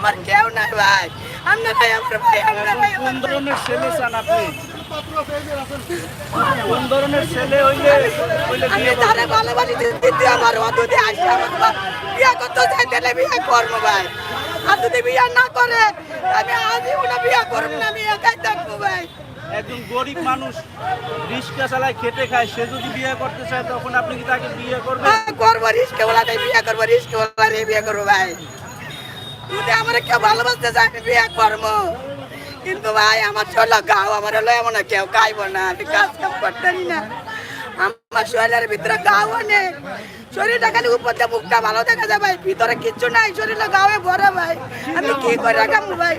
আমার কেউ নাই ভাই। আমার ভাই আপনারাই কোন আমার ভাই। ধরনের ছেলে চান আপনি। কোন ধরনের ছেলে হইলে হইলে বিয়ে? তারে ভালোবাসি দিদি আমার অদুদি আসে আমার বিয়া করতে চাই তাহলে বিয়া করব ভাই। আর যদি বিয়া না করে আমি আজীবন বিয়া করব না আমি একাই থাকব ভাই। একজন গরিব মানুষ রিক্সা চালায় খেটে খায় সে যদি বিয়ে করতে চায় তখন আপনি কি তাকে বিয়ে করবেন? হ্যাঁ, করব রিস্কে ওলাটাই বিয়া করব রিস্কে ওলাটাই বিয়া করব ভাই। যদি আমার কেউ ভালোবাসতে চায় আমি বিয়া করব। কিন্তু ভাই আমার চলো গাও আমার হলো এমন কেউ গাইব না আমি কাজ কাম করতেনি না। আমার শরীরের ভিতরে গাও অনেক শরীরটা খালি উপর দিয়ে মুখটা ভালো দেখা যায় ভাই ভিতরে কিচ্ছু নাই শরীরে গাওয়ে ভরা ভাই। আমি কি করে রাখাম ভাই?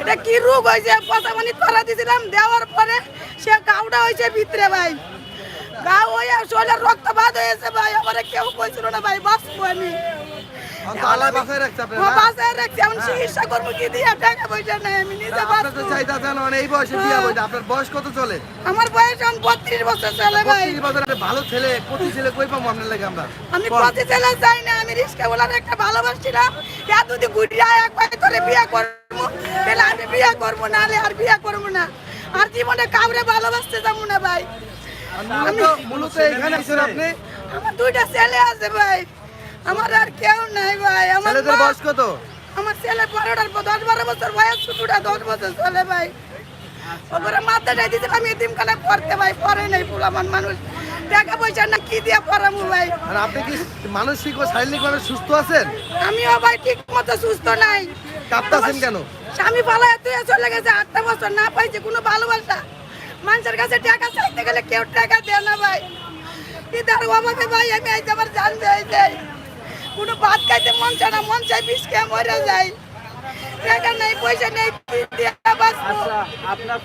এটা? কি রোগ হয়েছে? পচা পানি ধরা দিয়েছিলাম দেওয়ার পরে সে গাউটা হয়েছে ভিতরে ভাই। গাও হয়ে শরীরের রক্ত বাদ হয়েছে ভাই আমার কেউ কইছিল না ভাই বাঁচবো আমি। আল্লাহ বাসায় রাখছে আপনার ও না? আমি চিকিৎসা করব কি দিয়ে? টাকা পয়সা নেই আমি নিজে আপনার তো বাঁচবো। মানে এই বয়সে বিয়ে বলতে আপনার বয়স কত চলে? আমার বয়স এখন বত্রিশ বছর চলে ভাই। বছর ভালো ছেলে কচি ছেলে কই পাবো আপনার লাগে আমরা? আমি না আমি রিস্কা বলার একটা ভালোবাসছিলাম। ইয়া যদি ঘুরিয়া একবার করে বিয়ে করব। তাহলে আমি বিয়ে করব না আর বিয়ে করব না। আর জীবনে কাউরে ভালোবাসতে যাব না ভাই। মূলত এখানে আপনি আমার দুইটা ছেলে আছে ভাই আমার আর কেউ নাই ভাই আমার ছেলেদের বয়স কত? আমার ছেলে বারোটার পর দশ বারো বছর বয়স ছোটটা দশ বছর চলে ভাই। ওপরে মাথাটাই দিতে আমি এতিম কালে পড়তে ভাই পরে নাই পুলামান মানুষ। টাকা পয়সা না কি দিয়ে পড়াবো ভাই? আর আপনি কি মানসিক ও শারীরিকভাবে সুস্থ আছেন? আমিও ভাই ঠিক মতো সুস্থ নাই। কাঁপতাছেন কেন? স্বামী পালায় তুই চলে গেছে আটটা বছর না পাইছে কোনো ভালোবাসা মানুষের কাছে টাকা চাইতে গেলে কেউ টাকা দেয় না ভাই। ইদার অভাবে ভাই আমি আজ আমার জান যাই যাই কোনো ভাত খাইতে মন চায় না, মন চাই বিষ খেয়ে মরে যায় টাকা নেই, পয়সা নেই? আচ্ছা আপনার